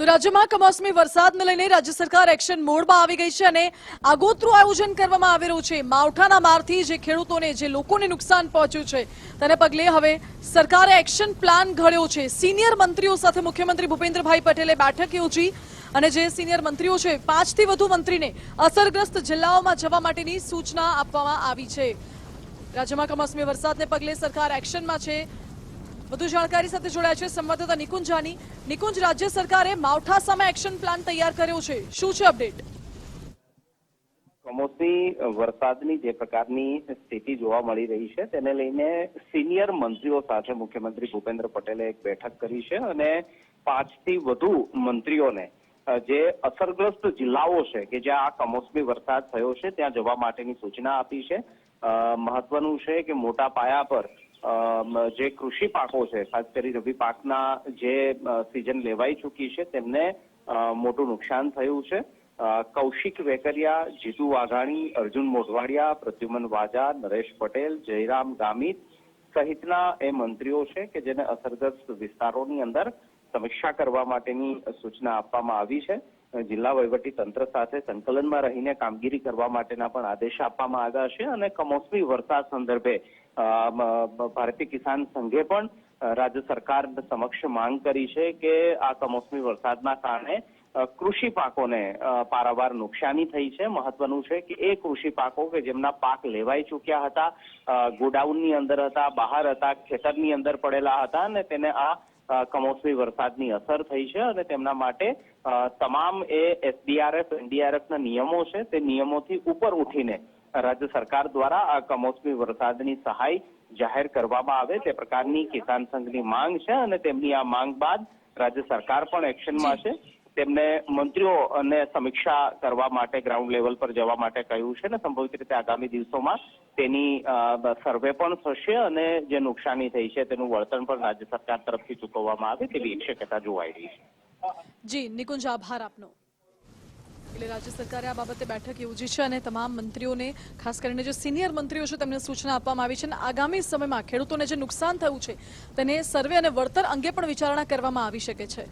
તો રાજ્યમાં કમોસમી વરસાદને લઈને રાજ્ય સરકાર એક્શન મોડમાં આવી ગઈ છે અને આગોતરું આયોજન કરવામાં આવી રહ્યું છે. માવઠાના મારથી જે ખેડૂતોને, જે લોકોને નુકસાન પહોંચ્યું છે, તેને પગલે હવે સરકારે એક્શન પ્લાન ઘડ્યો છે. સિનિયર મંત્રીઓ સાથે મુખ્યમંત્રી ભૂપેન્દ્રભાઈ પટેલે બેઠક યોજી અને જે સિનિયર મંત્રીઓ છે, પાંચથી વધુ મંત્રીને અસરગ્રસ્ત જિલ્લાઓમાં જવા માટેની સૂચના આપવામાં આવી છે. રાજ્યમાં કમોસમી વરસાદને પગલે સરકાર એક્શનમાં છે. વધુ જાણકારી સાથે જોડાયા છે સંવાદદાતા નિકુંજ જાની. નિકુંજ, રાજ્ય સરકારે માવઠા સામે એક્શન પ્લાન તૈયાર કર્યો છે. શું છે અપડેટ? કમોસમી વરસાદની જે પ્રકારની સ્થિતિ જોવા મળી રહી છે, તેને લઈને સિનિયર મંત્રીઓ સાથે મુખ્યમંત્રી ભૂપેન્દ્ર પટેલે એક બેઠક કરી છે અને પાંચથી વધુ મંત્રીઓને જે અસરગ્રસ્ત જિલ્લાઓ છે કે જ્યાં આ કમોસમી વરસાદ થયો છે, ત્યાં જવા માટેની સૂચના આપી છે. મહત્વનું છે કે મોટા પાયા પર જે કૃષિ પાકો છે, ખાસ કરી રવિ પાકના જે સિઝન લેવાઈ ચૂકી છે, તેમને મોટું નુકસાન થયું છે. કૌશિક વેકરિયા, જીતુ વાઘાણી, અર્જુન મોઢવાડિયા, પ્રદ્યુમન વાજા, નરેશ પટેલ, જયરામ ગામિત સહિતના એ મંત્રીઓ છે કે જેને અસરગ્રસ્ત વિસ્તારોની અંદર સમીક્ષા કરવા માટેની સૂચના આપવામાં આવી છે. જિલ્લા વહીવટી તંત્ર સાથે સંકલનમાં રહીને કામગીરી કરવા માટેના પણ આદેશ આપવામાં આવ્યા છે અને કમોસમી વરસાદ સંદર્ભે ભારતીય કિસાન સંઘે પણ રાજ્ય સરકાર સમક્ષ માંગ કરી છે કે આ કમોસમી વરસાદના કારણે કૃષિ પાકોને પારાવાર નુકસાની થઈ છે. મહત્વનું છે કે એ કૃષિ પાકો કે જેમના પાક લેવાઈ ચૂક્યા હતા ગોડાઉનની અંદર હતા, બહાર હતા, ખેતરની અંદર પડેલા હતા અને તેને આ કમોસમી વરસાદની અસર થઈ છે અને તેમના માટે તમામ એ એસડીઆરએફ એનડીઆરએફના નિયમો છે તે નિયમોથી ઉપર ઉઠીને રાજ્ય સરકાર દ્વારા આ કમોસમી વરસાદની સહાય જાહેર કરવામાં આવે તે પ્રકારની કિસાન સંઘની માંગ છે અને તેમની આ માંગ બાદ રાજ્ય સરકાર પણ એક્શનમાં છે. તેમને મંત્રીઓ અને સમીક્ષા કરવા માટે ગ્રાઉન્ડ લેવલ પર જવા માટે કહ્યું છે ને સંભવિત રીતે આગામી દિવસોમાં તેની સર્વે પણ થશે અને જે નુકસાની થઈ છે તેનું વળતર પણ રાજ્ય સરકાર તરફથી ચૂકવવામાં આવે તેવી શક્યતા જોવાઈ રહી છે. જી, નિકુંજ, આભાર આપનો. એટલે રાજ્ય સરકારે આ બાબતે બેઠક યોજી છે અને તમામ મંત્રીઓને, ખાસ કરીને જે સિનિયર મંત્રીઓ છે તેમને સૂચના આપવામાં આવી છે અને આગામી સમયમાં ખેડૂતોને જે નુકસાન થયું છે, તેને સર્વે અને વળતર અંગે પણ વિચારણા કરવામાં આવી શકે છે.